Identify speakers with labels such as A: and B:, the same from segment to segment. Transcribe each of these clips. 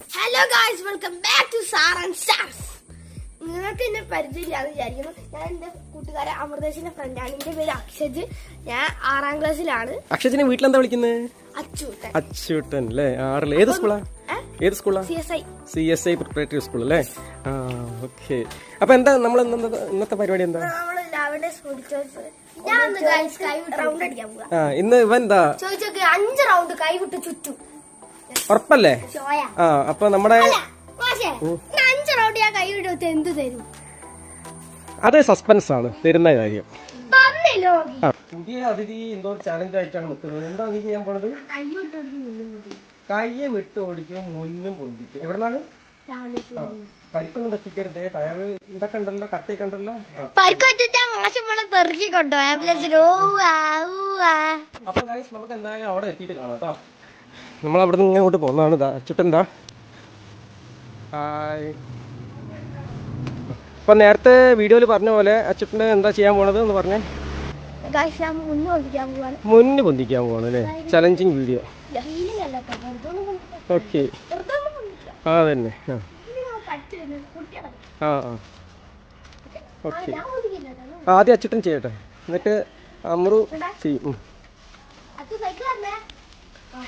A: Hello guys welcome back to sir and stars നിങ്ങൾക്ക് എന്നെ പരിചയമില്ലാന്ന് വിചാരിക്കുന്നു. ഞാൻ എന്റെ കൂട്ടുകാരെ അമൃതേശിന്റെ ഫ്രണ്ടാണ് എന്റെ പേര് അക്ഷജ്. ഞാൻ ആറാം ക്ലാസ്സിലാണ്.
B: അക്ഷജിനെ വീട്ടിലെന്താ വിളിക്കുന്നത്
A: അച്ചൂട്ടൻ.
B: അച്യുട്ടൻ അല്ലേ? ആറിൽ ഏത് സ്കൂളാ? ഏത് സ്കൂളാ?
A: C S I
B: C S I preparatory school അല്ലേ? ആ ഓക്കെ അപ്പൊ എന്താ നമ്മൾ ഇന്നത്തെ പരിപാടി എന്താ?
A: നമ്മൾ രാവിലെ ഞാൻ റൗണ്ട് അടിക്കാൻ പോവാ.
B: ആ ഇന്ന് ഇവൻ എന്താ?
A: ചോദിച്ചോക്ക് അഞ്ച് റൗണ്ട് കൈ വിട്ട് ചുറ്റും.
B: ഉറപ്പല്ലേ? ആ അപ്പൊ നമ്മുടെ
A: അഞ്ച് റൗണ്ട് ഞാൻ വിട്ട് എന്ത് തരും?
B: അത് സസ്പെൻസ് ആണ് തരുന്ന കാര്യം. പുതിയ അതിഥി എന്തോ ചാലഞ്ച് ആയിട്ടാണ് നിൽക്കുന്നത്. എന്താ നീ ചെയ്യാൻ പോണത്? കയ്യെ വിട്ട് ഓടിക്കും മുന്നും പൊന്തിക്കും. എവിടെന്നാണ്? പരിക്കൊന്നും തെറ്റിക്കരുത് ടയറ് ഇതൊക്കെ ഉണ്ടല്ലോ
A: കൊണ്ടുപോയ
B: അപ്പൊ നമുക്ക് എന്തായാലും അവിടെ എത്തിയിട്ട് കാണാം കേട്ടോ. നമ്മൾ അവിടെ നിന്ന് ഇങ്ങോട്ട് പോകുന്നതാണ്. ഇതാ അച്ചുട്ടെന്താ ഹായ്. അപ്പൊ നേരത്തെ വീഡിയോയിൽ പറഞ്ഞ പോലെ അച്ചുട്ടന്റെ എന്താ ചെയ്യാൻ പോണത് എന്ന് പറഞ്ഞേ?
A: ഞാൻ മുന്നേ
B: പൊന്തിക്കാൻ പോവാണ്. അല്ലേ? Challenging video. ഓക്കെ. ആ തന്നെ ആ. ആ ഓക്കെ ആദ്യം അച്ചുട്ടൻ ചെയ്യട്ടെ. എന്നിട്ട് അമ്രു ചെയ്യും ഉം.
A: അത് സൈക്കിൾ തന്നേ. ആ.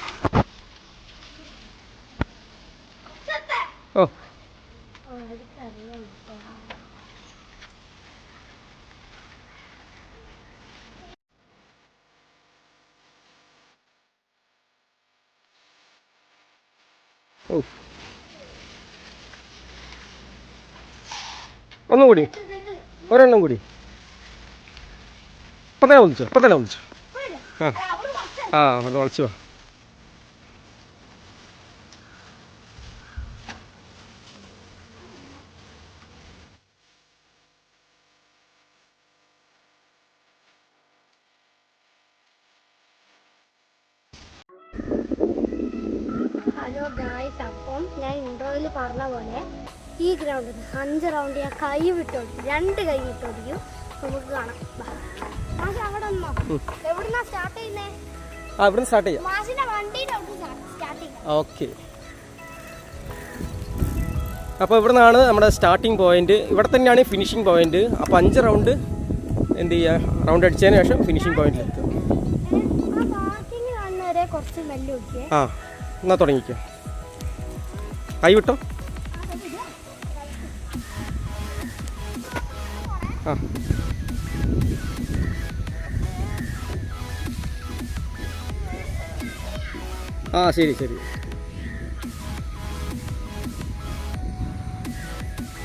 A: സത്തെ.
B: ഓ
A: ആ, എനിക്കറിയാം കേട്ടോ.
B: ഓ ഒന്നും കൂടി. ഒരെണ്ണം കൂടി. ഇപ്പം തന്നെ ഒന്നിച്ചോ ഇപ്പം തന്നെ? ആ
A: ആ,
B: ഒളിച്ചു വാ
A: ഹലോ ഗായ്സ് അപ്പം ഞാൻ ഇൻട്രോയിൽ പറഞ്ഞ പോലെ ഈ ഗ്രൗണ്ടിൽ അഞ്ച് റൗണ്ട് ഞാൻ കൈ വിട്ടോടിക്കും രണ്ട് കൈ വിട്ടോടിക്കും നമുക്ക് കാണാം. മാഷ് അവിടെ നിന്നോ? എവിടുന്നാ സ്റ്റാർട്ട് ചെയ്യുന്നേ?
B: ആ ഇവിടെ സ്റ്റാർട്ട് ചെയ്യാം.
A: മാഷിന്റെ വണ്ടിയുടെ അവിടെ സ്റ്റാർട്ട് ചെയ്യാം
B: ഓക്കെ. അപ്പോൾ ഇവിടെ നിന്നാണ് നമ്മുടെ സ്റ്റാർട്ടിങ് പോയിന്റ് ഇവിടെ തന്നെയാണ് ഫിനിഷിംഗ് പോയിന്റ് അപ്പോൾ അഞ്ച് റൗണ്ട് എന്ത് ചെയ്യുക റൗണ്ട് അടിച്ചതിന് ശേഷം ഫിനിഷിംഗ് പോയിന്റിലെത്തും
A: ആ
B: എന്നാൽ തുടങ്ങിക്കോ. കൈ വിട്ടോ? ആ. ആ ശരി ശരി.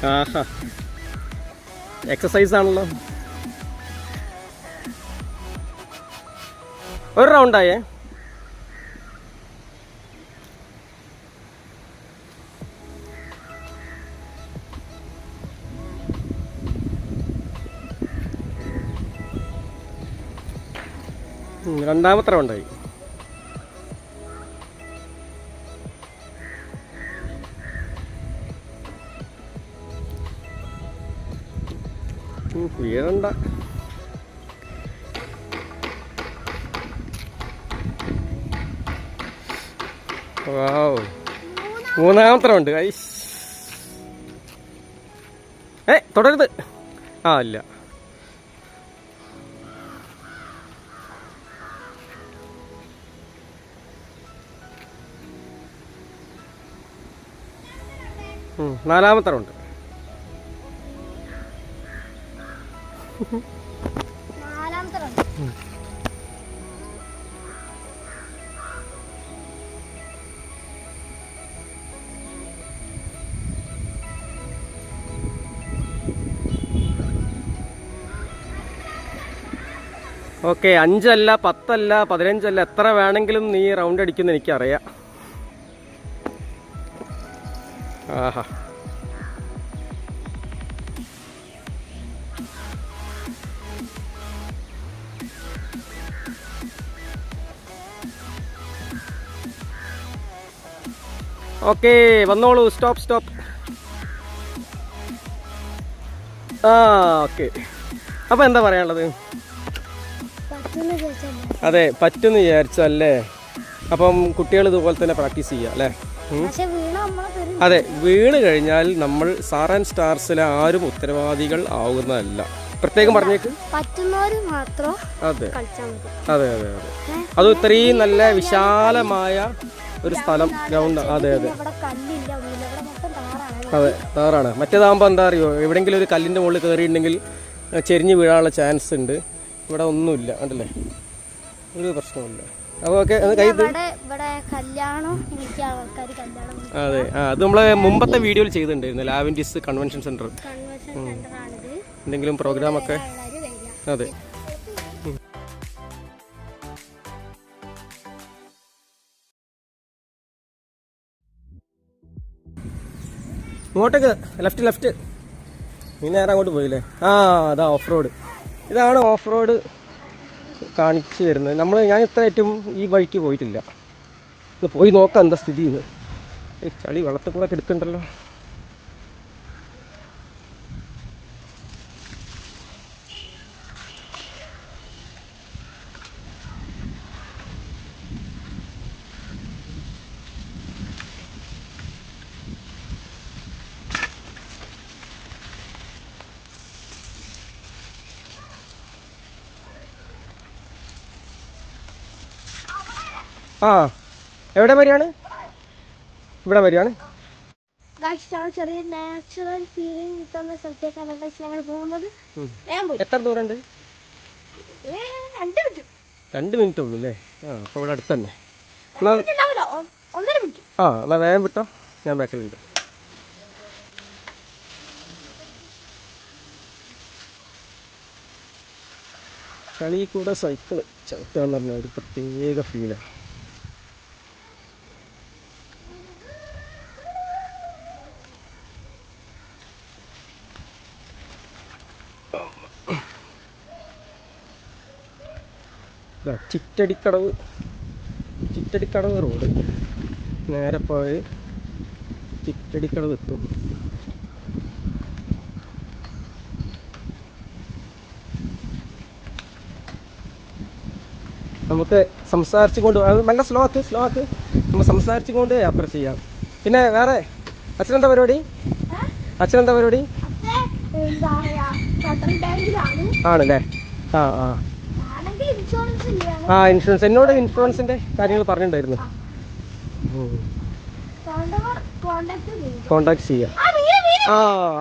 B: ആഹാ. എക്സസൈസ് ആണല്ലോ. ഒരു റൗണ്ടായേ രണ്ടാമത്തെ റൗണ്ടായി. വീഴണ്ട മൂന്നാമത്തെ റൗണ്ട് ഐസ്. ഏ തുടരുത്. ആ ഇല്ല. നാലാമത്തെ റൗണ്ട്
A: നാലാമത്തെ റൗണ്ട്
B: ഓക്കെ അഞ്ചല്ല പത്തല്ല പതിനഞ്ചല്ല എത്ര വേണമെങ്കിലും നീ റൗണ്ട് അടിക്കുന്ന എനിക്കറിയാം. ആഹാ. ഓക്കെ വന്നോളൂ. Stop stop. ആ ഓക്കെ. അപ്പോൾ എന്താ പറയാനുള്ളത്? അതെ പറ്റുമെന്ന് വിചാരിച്ചല്ലേ അപ്പം കുട്ടികൾ ഇതുപോലെ തന്നെ പ്രാക്ടീസ് ചെയ്യുക അല്ലേ? അതെ വീണ് കഴിഞ്ഞാൽ നമ്മൾ സാർ ആൻഡ് സ്റ്റാർസിലെ ആരും ഉത്തരവാദികൾ ആവുന്നതല്ല. പ്രത്യേകം പറഞ്ഞേക്ക്.
A: പറ്റുന്നവര് മാത്രം
B: അതെ. അതെ അതെ അതെ. അത് ഇത്രയും നല്ല വിശാലമായ ഒരു സ്ഥലം ഗ്രൗണ്ട്. അതെ അതെ. അതെ താറാണ്. മറ്റേതാകുമ്പോൾ എന്താ അറിയോ? എവിടെയെങ്കിലും ഒരു കല്ലിന്റെ മുകളിൽ കയറിയിട്ടുണ്ടെങ്കിൽ ചെരിഞ്ഞ് വീഴാനുള്ള ചാൻസ് ഉണ്ട്. ഇവിടെ ഒന്നുമില്ല ഉണ്ടല്ലേ ഒരു പ്രശ്നമില്ല അപ്പോൾ ഓക്കെ
A: ഇവിടെ കല്യാണം എനിക്ക് ആൾക്കാർ കല്യാണം
B: അതെ. ആ അത് നമ്മൾ മുമ്പത്തെ വീഡിയോയിൽ ചെയ്തിട്ടുണ്ടായിരുന്നു ലാവൻഡിസ് കൺവെൻഷൻ
A: സെന്റർ
B: എന്തെങ്കിലും പ്രോഗ്രാമൊക്കെ
A: ഒക്കെ?
B: അതെ. ഇങ്ങോട്ടേക്ക് ലെഫ്റ്റ് ലെഫ്റ്റ് നീ നേരെ അങ്ങോട്ട് പോയില്ലേ? ആ അതാ ഓഫ് റോഡ് ഇതാണ് ഓഫ് റോഡ് കാണിച്ചു തരുന്നത്. നമ്മൾ ഞാൻ ഇത്രയായിട്ടും ഈ വഴിക്ക് പോയിട്ടില്ല. പോയി നോക്കാം എന്താ സ്ഥിതി എന്ന് ചളി വെള്ളത്തിൽ കൂടെ ഒക്കെ ആ എവിടെ വരികയാണ്? ഇവിടെ വരികയാണ്.
A: ചെറിയ നാച്ചുറൽ ഫീലിംഗ് സ്ഥലത്തേക്കാണ് ഞങ്ങൾ പോകുന്നത്.
B: എത്ര ദൂരമുണ്ട്?
A: രണ്ട് മിനിറ്റ്.
B: ഉള്ളൂ അല്ലേ? ആ അപ്പോൾ ഇവിടെ അടുത്ത് തന്നെ. ആ എന്നാൽ വേഗം വിട്ടോ. ഞാൻ ബാക്കിലുണ്ട്. കളി കൂടെ സൈക്കിൾ ചവിട്ടാന്ന് എന്ന് പറഞ്ഞാൽ ഒരു പ്രത്യേക ഫീലാണ് ചിറ്റടിക്കടവ്. ചിറ്റടിക്കടവ് റോഡ്. നേരെ പോയി ചിറ്റടിക്കടവ് എത്തും നമുക്ക് സംസാരിച്ചു കൊണ്ട് നല്ല സ്ലോ ആക്ക് സ്ലോ ആക്ക്. നമ്മൾ സംസാരിച്ചു കൊണ്ട് യാത്ര ചെയ്യാം. പിന്നെ വേറെ അച്ഛനെന്താ പരിപാടി? അച്ഛനെന്താ പരിപാടി? ആണല്ലേ? ആ ആ. ആ ഇൻഷുറൻസ് എന്നോട് ഇൻഷുറൻസിന്റെ കാര്യങ്ങൾ പറഞ്ഞിട്ടുണ്ടായിരുന്നു.
A: കോണ്ടാക്ട് ചെയ്യും. ആ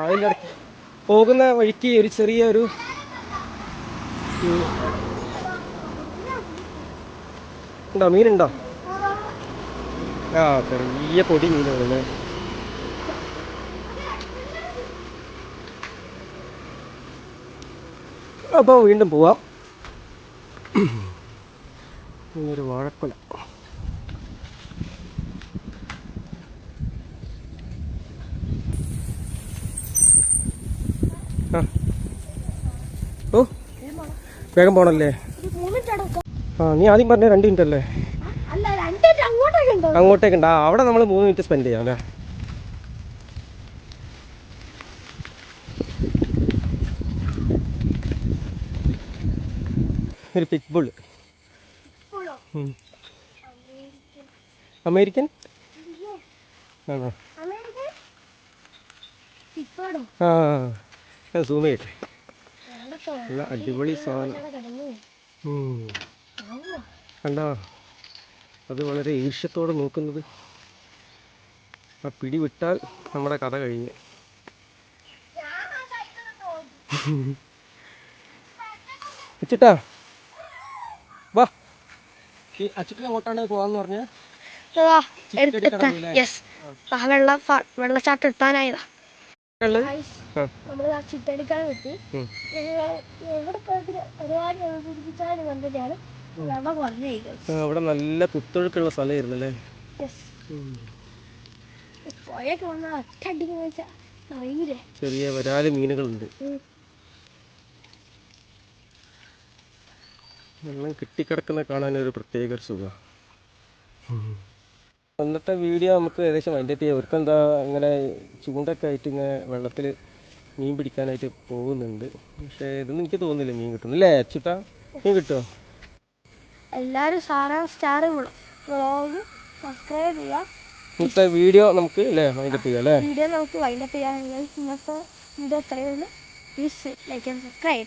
B: അതിന്റെ ഇടയ്ക്ക് പോകുന്ന വഴിക്ക് ഒരു ചെറിയൊരു. ഉണ്ടോ? മീനുണ്ടോ? ആ ചെറിയ പൊടി മീനുകളല്ലേ? അപ്പോൾ വീണ്ടും പോവാം. ഒരു വാഴക്കൊല. ഓ വേഗം പോണല്ലേ? ആ നീ ആദ്യം പറഞ്ഞ രണ്ട് മിനിറ്റ് അല്ലേ
A: അല്ല രണ്ട് മിനിറ്റ് അങ്ങോട്ടൊക്കെ
B: അങ്ങോട്ടേക്ക് ആ അവിടെ നമ്മൾ മൂന്ന് മിനിറ്റ് സ്പെൻഡ് ചെയ്യാം അല്ലേ? ഒരു പിക് ബുൾ അമേരിക്കൻ. ആണോ? ആ സൂം ചെയ്യട്ടെ. നല്ല അടിപൊളി സാധനം. കണ്ടോ? അത് വളരെ ഈർഷ്യത്തോടെ നോക്കുന്നത്. ആ പിടി വിട്ടാൽ നമ്മുടെ കഥ കഴിഞ്ഞ്. വെച്ചിട്ടാ വാ. അങ്ങോട്ടാണ് പോവാന്ന് പറഞ്ഞ.
A: വെള്ള വെള്ളച്ചാട്ടം എത്താനായതാ ചിട്ടടിക്കാൻ
B: അവിടെ നല്ല പുത്തൊഴുക്കുള്ള സ്ഥലമായിരുന്നു അല്ലേ
A: പുഴയൊക്കെ വന്നാൽ ഒറ്റ അടിക്കുന്ന വെച്ചാൽ അറിയില്ലേ
B: ചെറിയ വരാൽ മീനുകളുണ്ട്. വെള്ളം കെട്ടിക്കിടക്കുന്ന കാണാൻ ഒരു പ്രത്യേക ഒരു സുഖമാണ് അന്നത്തെ വീഡിയോ നമുക്ക് ഏകദേശം അതിന്റെ എത്തി അവർക്ക് എന്താ ഇങ്ങനെ ചൂണ്ടൊക്കെ ആയിട്ട് ഇങ്ങനെ വെള്ളത്തിൽ മീൻ പിടിക്കാനായിട്ട് പോകുന്നുണ്ട്. പക്ഷേ ഇതൊന്നും എനിക്ക് തോന്നുന്നില്ല മീൻ കിട്ടുന്നു അല്ലേ അച്ചുട്ടാ മീൻ കിട്ടുമോ
A: എല്ലാവരും സാറാ സ്റ്റാർ വ്ളോഗ് സബ്സ്ക്രൈബ് ചെയ്യുക.
B: ഇന്നത്തെ വീഡിയോ നമുക്ക് അല്ലേ വൈൻഡപ്പ് ചെയ്യാം അല്ലേ
A: വീഡിയോ നമുക്ക് വൈൻഡപ്പ് ചെയ്യാമെങ്കിൽ ഇന്നത്തെ വീഡിയോ എത്രയുള്ളൂ പ്ലീസ് ലൈക്ക് ആൻഡ് സബ്സ്ക്രൈബ്